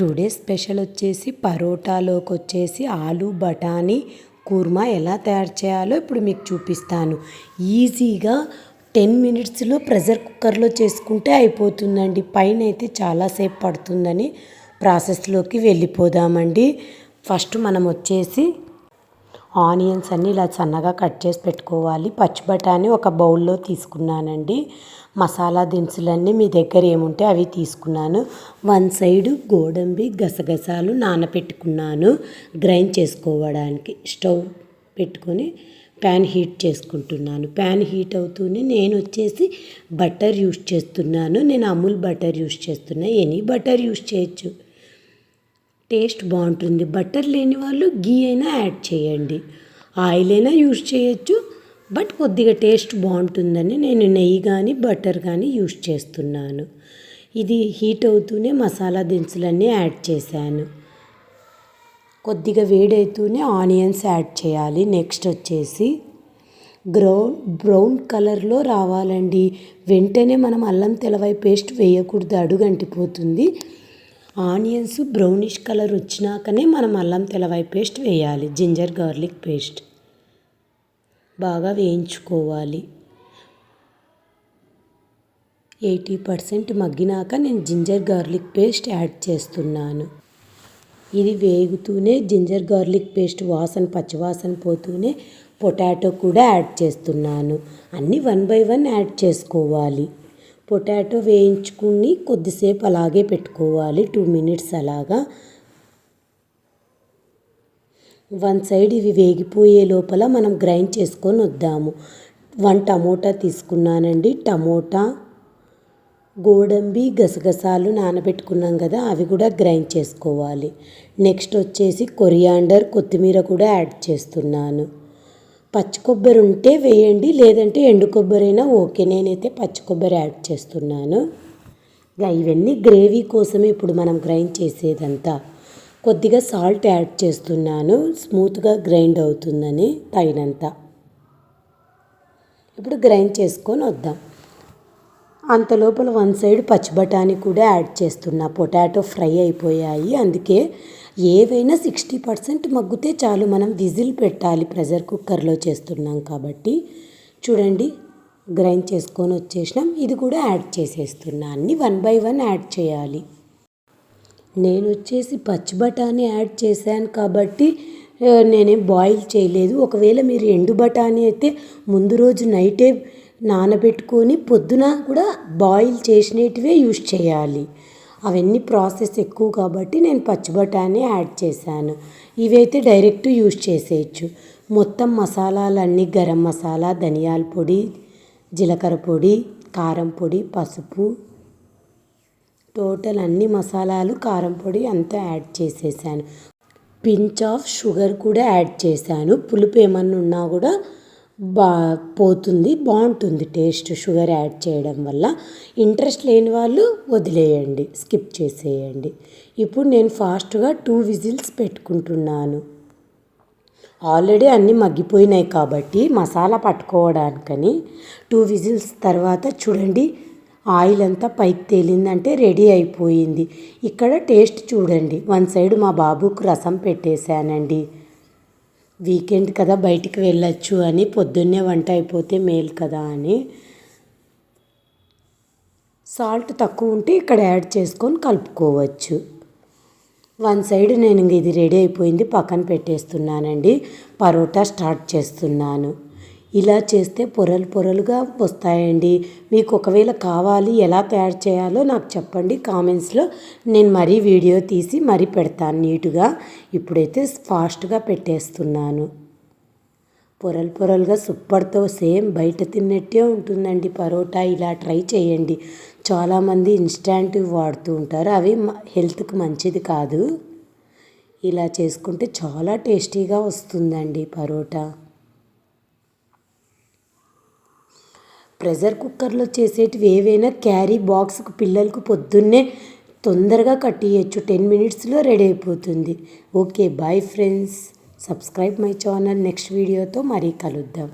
Today special వచ్చేసి పరోటాలోకి వచ్చేసి ఆలు బఠానీ కుర్మా ఎలా తయారు చేయాలో ఇప్పుడు మీకు చూపిస్తాను. ఈజీగా టెన్ మినిట్స్లో ప్రెషర్ కుక్కర్లో చేసుకుంటే అయిపోతుందండి. పైన అయితే చాలాసేపు పడుతుందని ప్రాసెస్లోకి వెళ్ళిపోదామండి. ఫస్ట్ మనం వచ్చేసి ఆనియన్స్ అన్నీ ఇలా సన్నగా కట్ చేసి పెట్టుకోవాలి. పచ్చి బఠానీ ఒక బౌల్లో తీసుకున్నానండి. మసాలా దినుసులన్నీ మీ దగ్గర ఏముంటే అవి తీసుకున్నాను. వన్ సైడ్ గోడంబి గసగసాలు నానబెట్టుకున్నాను గ్రైండ్ చేసుకోవడానికి స్టవ్ పెట్టుకొని ప్యాన్ హీట్ చేసుకుంటున్నాను. ప్యాన్ హీట్ అవుతూనే నేను వచ్చేసి బటర్ యూస్ చేస్తున్నాను. నేను అమూల్ బటర్ యూస్ చేస్తున్నా. ఎనీ బటర్ యూస్ చేయొచ్చు. టేస్ట్ బాగుంటుంది. బటర్ లేని వాళ్ళు గీ అయినా యాడ్ చేయండి. ఆయిల్ అయినా యూస్ చేయొచ్చు బట్ కొద్దిగా టేస్ట్ బాగుంటుందని నేను నెయ్యి కానీ బటర్ కానీ యూస్ చేస్తున్నాను. ఇది హీట్ అవుతూనే మసాలా దినుసులన్నీ యాడ్ చేశాను. కొద్దిగా వేడవుతూనే ఆనియన్స్ యాడ్ చేయాలి. నెక్స్ట్ వచ్చేసి గ్రౌన్ బ్రౌన్ కలర్లో రావాలండి. వెంటనే మనం అల్లం తెలవై పేస్ట్ వేయకూడదు. అడుగంటిపోతుంది. ఆనియన్స్ బ్రౌనిష్ కలర్ వచ్చినాకనే మనం అల్లం తెలవై పేస్ట్ వేయాలి. Ginger garlic paste. బాగా వేయించుకోవాలి. ఎయిటీ పర్సెంట్ మగ్గినాక నేను జింజర్ గార్లిక్ పేస్ట్ యాడ్ చేస్తున్నాను. ఇది వేగుతూనే జింజర్ గార్లిక్ పేస్ట్ వాసన పచ్చివాసన పోతూనే పొటాటో కూడా యాడ్ చేస్తున్నాను. అన్నీ వన్ బై వన్ యాడ్ చేసుకోవాలి. పొటాటో వేయించుకుని కొద్దిసేపు అలాగే పెట్టుకోవాలి. టూ మినిట్స్ అలాగా. వన్ సైడ్ ఇవి వేగిపోయే లోపల మనం గ్రైండ్ చేసుకొని వద్దాము. వన్ టమోటా తీసుకున్నానండి. టమోటా గోడంబి గసగసాలు నానబెట్టుకున్నాం కదా అవి కూడా గ్రైండ్ చేసుకోవాలి. నెక్స్ట్ వచ్చేసి కొరియాండర్ కొత్తిమీర కూడా యాడ్ చేస్తున్నాను. పచ్చి కొబ్బరి ఉంటే వేయండి లేదంటే ఎండు కొబ్బరి అయినా ఓకే. నేనైతే పచ్చి కొబ్బరి యాడ్ చేస్తున్నాను. ఇవన్నీ గ్రేవీ కోసమే ఇప్పుడు మనం గ్రైండ్ చేసేదంతా. కొద్దిగా సాల్ట్ యాడ్ చేస్తున్నాను. స్మూత్గా గ్రైండ్ అవుతుందని తగినంత. ఇప్పుడు గ్రైండ్ చేసుకొని వద్దాం. అంత లోపల వన్ సైడ్ పచ్చి బఠానీ కూడా యాడ్ చేస్తున్నా. పొటాటో ఫ్రై అయిపోయాయి. అందుకే ఏవైనా సిక్స్టీ పర్సెంట్ మగ్గితే చాలు మనం విజిల్ పెట్టాలి ప్రెషర్ కుక్కర్లో చేస్తున్నాం కాబట్టి. చూడండి గ్రైండ్ చేసుకొని వచ్చేసినాం. ఇది కూడా యాడ్ చేసేస్తున్నా. అన్నీ వన్ బై వన్ యాడ్ చేయాలి. నేను వచ్చేసి పచ్చి బఠానీ యాడ్ చేశాను కాబట్టి నేనేం బాయిల్ చేయలేదు. ఒకవేళ మీరు ఎండు బఠానీ అయితే ముందు రోజు నైటే నానబెట్టుకొని పొద్దున కూడా బాయిల్ చేసినటివే యూస్ చేయాలి. అవన్నీ ప్రాసెస్ ఎక్కువ కాబట్టి నేను పచ్చి బఠానీ యాడ్ చేశాను. ఇవైతే డైరెక్ట్ యూస్ చేసేయచ్చు. మొత్తం మసాలాలన్నీ గరం మసాలా ధనియాల పొడి జీలకర్ర పొడి కారం పొడి పసుపు టోటల్ అన్ని మసాలాలు కారం పొడి అంతా యాడ్ చేసేసాను. పించ్ ఆఫ్ షుగర్ కూడా యాడ్ చేశాను. పులుపు ఏమన్నా ఉన్నా కూడా బా పోతుంది బాగుంటుంది టేస్ట్. షుగర్ యాడ్ చేయడం వల్ల ఇంట్రెస్ట్ లేని వాళ్ళు వదిలేయండి స్కిప్ చేసేయండి. ఇప్పుడు నేను ఫాస్ట్గా టూ విజిల్స్ పెట్టుకుంటున్నాను. ఆల్రెడీ అన్నీ మగ్గిపోయినాయి కాబట్టి మసాలా పట్టుకోవడానికని టూ విజిల్స్ తర్వాత చూడండి ఆయిల్ అంతా పైకి తేలిందంటే రెడీ అయిపోయింది. ఇక్కడ టేస్ట్ చూడండి వన్ సైడ్ మా బాబుకు రసం పెట్టేశానండి. వీకెండ్ కదా బయటికి వెళ్ళొచ్చు అని పొద్దున్నే వంట అయిపోతే మేలు కదా అని. సాల్ట్ తక్కువ ఉంటే ఇక్కడ యాడ్ చేసుకొని కలుపుకోవచ్చు. వన్ సైడ్ నేను ఇది రెడీ అయిపోయింది పక్కన పెట్టేస్తున్నానండి. పరోటా స్టార్ట్ చేస్తున్నాను. ఇలా చేస్తే పొరలు పొరలుగా వస్తాయండి. మీకు ఒకవేళ కావాలి ఎలా తయారు చేయాలో నాకు చెప్పండి. కామెంట్స్లో నేను మరీ వీడియో తీసి మరీ పెడతాను నీట్గా. ఇప్పుడైతే ఫాస్ట్గా పెట్టేస్తున్నాను. పొరలు పొరలుగా సూపర్తో సేమ్ బయట తిన్నట్టే ఉంటుందండి పరోటా. ఇలా ట్రై చేయండి. చాలామంది ఇన్స్టాంట్ వాడుతూ ఉంటారు. అవి హెల్త్కి మంచిది కాదు. ఇలా చేసుకుంటే చాలా టేస్టీగా వస్తుందండి పరోటా. ప్రెషర్ కుక్కర్లో చేసేటివి ఏవైనా క్యారీ బాక్స్కి పిల్లలకు పొద్దున్నే తొందరగా కట్టియచ్చు టెన్ మినిట్స్లో రెడీ అయిపోతుంది. Okay bye friends. Subscribe my channel. Next వీడియోతో మరీ కలుద్దాం.